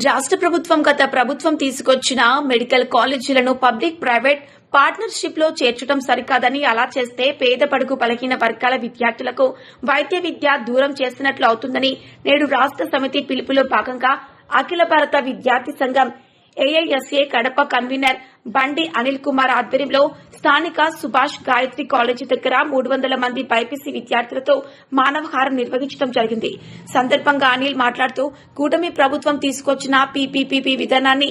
రాష్ట్ర ప్రభుత్వం గత ప్రభుత్వం తీసుకొచ్చిన మెడికల్ కాలేజీలను పబ్లిక్ ప్రైవేట్ పార్ట్నర్షిప్లో చేర్చడం సరికాదని అలా చేస్తే పేద పడుగు బలహీన వర్గాల విద్యార్థులకు వైద్య విద్య దూరం చేసినట్లు అవుతుందని నేడు రాష్ట్ర సమితి పిలుపులో భాగంగా అఖిల భారత విద్యార్థి సంఘం ఏఐఎస్ఏ కడప కన్వీనర్ బండి అనిల్ కుమార్ ఆధ్వర్యంలో స్థానిక సుభాష్ గాయత్రి కాలేజీ దగ్గర మూడు వందల మంది బైపీసీ విద్యార్థులతో మానవహారం నిర్వహించడం జరిగింది. సందర్భంగా అనిల్ మాట్లాడుతూ కూటమి ప్రభుత్వం తీసుకొచ్చిన పీపీపీపీ విధానాన్ని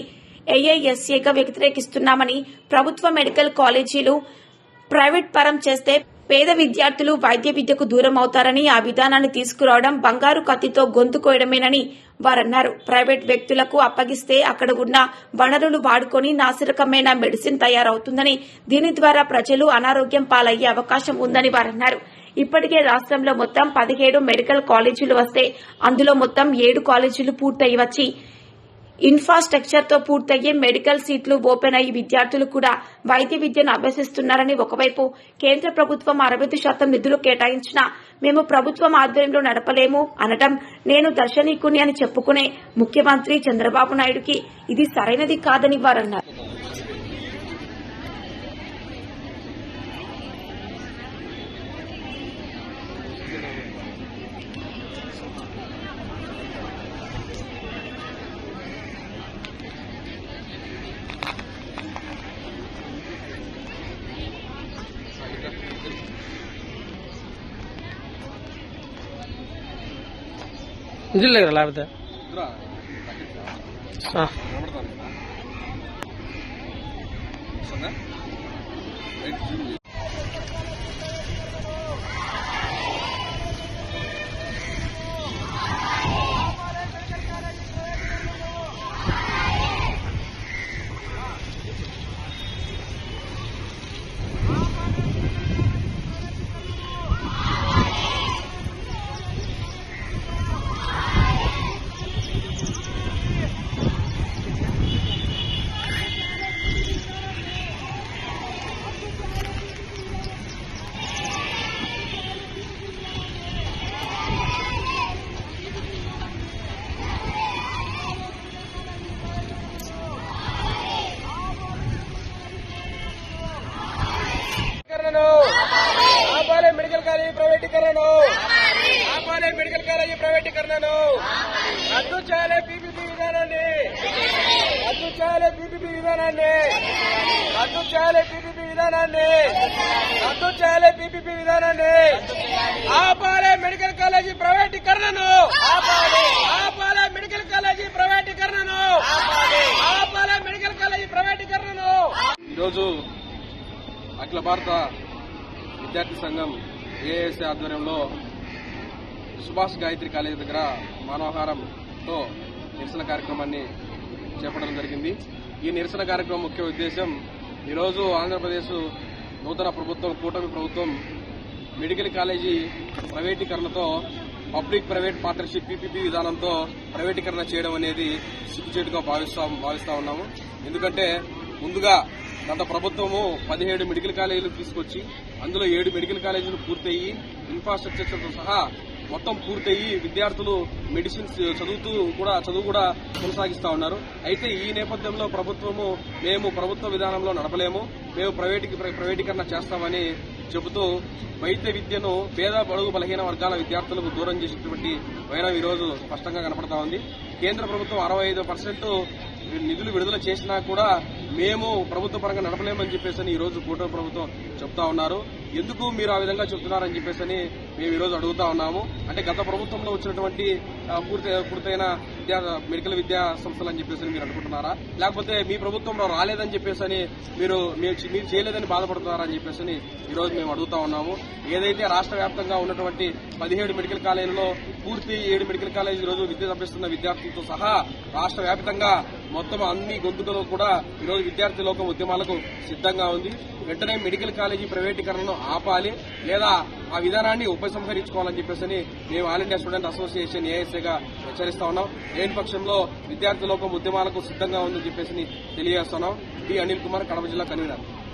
ఏఐఎస్ఏగా వ్యతిరేకిస్తున్నామని ప్రభుత్వ మెడికల్ కాలేజీలు ప్రైవేట్ పరం చేస్తే పేద విద్యార్థులు వైద్య విద్యకు దూరం అవుతారని ఆ విధానాన్ని తీసుకురావడం బంగారు కత్తితో గొంతు కోయడమేనని వారన్నారు. ప్రైవేట్ వ్యక్తులకు అప్పగిస్తే అక్కడ ఉన్న వనరులు వాడుకొని నాసిరకమైన మెడిసిన్ తయారవుతుందని దీని ద్వారా ప్రజలు అనారోగ్యం పాలయ్యే అవకాశం ఉందని వారన్నారు. ఇప్పటికే రాష్ట్రంలో మొత్తం పదిహేడు మెడికల్ కాలేజీలు వస్తే అందులో మొత్తం ఏడు కాలేజీలు పూర్తయి వచ్చి ఇన్ఫ్రాస్ట్రక్చర్తో పూర్తయ్యే మెడికల్ సీట్లు ఓపెన్ అయ్యి విద్యార్థులు కూడా వైద్య విద్యను అభ్యసిస్తున్నారని ఒకవైపు కేంద్ర ప్రభుత్వం అరవై శాతం నిధులు కేటాయించినా మేము ప్రభుత్వం ఆధ్వర్యంలో నడపలేము అనటం నేను దర్శనీకుని అని చెప్పుకునే ముఖ్యమంత్రి చంద్రబాబు నాయుడుకి ఇది సరైనది కాదని వారన్నారు. నిధులు లేవు లేకపోతే ఆ. ప్రైవేటీకరణను ఆపాలి మెడికల్ కాలేజీ ప్రైవేటీకరణను. ఆపాలి మెడికల్ కాలేజీ ప్రైవేటీకరణను. రద్దు చేయాలి పీపీపీ విధానాన్ని. రద్దు చేయాలి పీపీపీ విధానాన్ని. రద్దు చేయాలి పీపీపీ విధానాన్ని. రద్దు చేయాలి. పీపీపీ విధానాన్ని. ఆపాలి మెడికల్ కాలేజీ ప్రైవేటీకరణను. ఆపాలి ఆపాలి మెడికల్ కాలేజీ ప్రైవేటీకరణను ఆపాలి మెడికల్ కాలేజీ ప్రైవేటీకరణను ఈరోజు అఖిల భారత విద్యార్థి సంఘం ఏఎస్ఏ ఆధ్వర్యంలో సుభాష్ గాయత్రి కాలేజీ దగ్గర మానవహారంతో నిరసన కార్యక్రమాన్ని చేపట్టడం జరిగింది. ఈ నిరసన కార్యక్రమం ముఖ్య ఉద్దేశం ఈరోజు ఆంధ్రప్రదేశ్ నూతన ప్రభుత్వం కూటమి ప్రభుత్వం మెడికల్ కాలేజీ ప్రైవేటీకరణతో పబ్లిక్ ప్రైవేట్ పార్ట్నర్షిప్ పీపీపీ విధానంతో ప్రైవేటీకరణ చేయడం అనేది సిగ్గుచేటుగా భావిస్తా భావిస్తా ఉన్నాము. ఎందుకంటే ముందుగా గత ప్రభుత్వము పదిహేడు మెడికల్ కాలేజీలు తీసుకొచ్చి అందులో ఏడు మెడికల్ కాలేజీలు పూర్తయి ఇన్ఫ్రాస్ట్రక్చర్తో సహా మొత్తం పూర్తయి విద్యార్థులు మెడిసిన్స్ చదువుతూ కూడా చదువు కూడా కొనసాగిస్తా ఉన్నారు. అయితే ఈ నేపథ్యంలో ప్రభుత్వము మేము ప్రభుత్వ విధానంలో నడపలేము. మేము ప్రైవేటు ప్రైవేటీకరణ చేస్తామని చెబుతూ వైద్య విద్యను పేద బడుగు బలహీన వర్గాల విద్యార్థులకు దూరం చేసినటువంటి వైరం ఈరోజు రోజు స్పష్టంగా కనపడతా ఉంది. కేంద్ర ప్రభుత్వం అరవై ఐదు పర్సెంట్ నిధులు విడుదల చేసినా కూడా మేము ప్రభుత్వ పరంగా నడపలేమని చెప్పేసి ఈ రోజు కూటమి ప్రభుత్వం చెప్తా ఉన్నారు. ఎందుకు మీరు ఆ విధంగా చెప్తున్నారని చెప్పేసి మేము ఈరోజు అడుగుతా ఉన్నాము. అంటే గత ప్రభుత్వంలో వచ్చినటువంటి పూర్తి పూర్తయిన విద్యా మెడికల్ విద్యా సంస్థలు అని చెప్పేసి మీరు అనుకుంటున్నారా? లేకపోతే మీ ప్రభుత్వంలో రాలేదని చెప్పేసి మీరు మీరు మీరు చేయలేదని బాధపడుతున్నారా అని చెప్పేసి ఈరోజు మేము అడుగుతా ఉన్నాము. ఏదైతే రాష్ట్ర వ్యాప్తంగా ఉన్నటువంటి పదిహేడు మెడికల్ కాలేజీలో పూర్తి ఏడు మెడికల్ కాలేజీ రోజు విద్య తప్పిస్తున్న విద్యార్థులతో సహా రాష్ట్ర వ్యాప్తంగా మొత్తం అన్ని గొంతుకలో కూడా ఈరోజు విద్యార్థి లోకం ఉద్యమాలకు సిద్ధంగా ఉంది. వెంటనే మెడికల్ కాలేజీ ప్రైవేటీకరణను ఆపాలి లేదా ఆ విధానాన్ని ఉపసంహరించుకోవాలని చెప్పేసి మేము ఆల్ ఇండియా స్టూడెంట్ అసోసియేషన్ ఏఎస్ఏగా హెచ్చరిస్తా ఉన్నాం. లేని పక్షంలో విద్యార్థులోకం ఉద్యమాలకు సిద్ధంగా ఉందని చెప్పేసి తెలియజేస్తున్నాం డి అనిల్ కుమార్ కడప జిల్లా కన్వీనర్.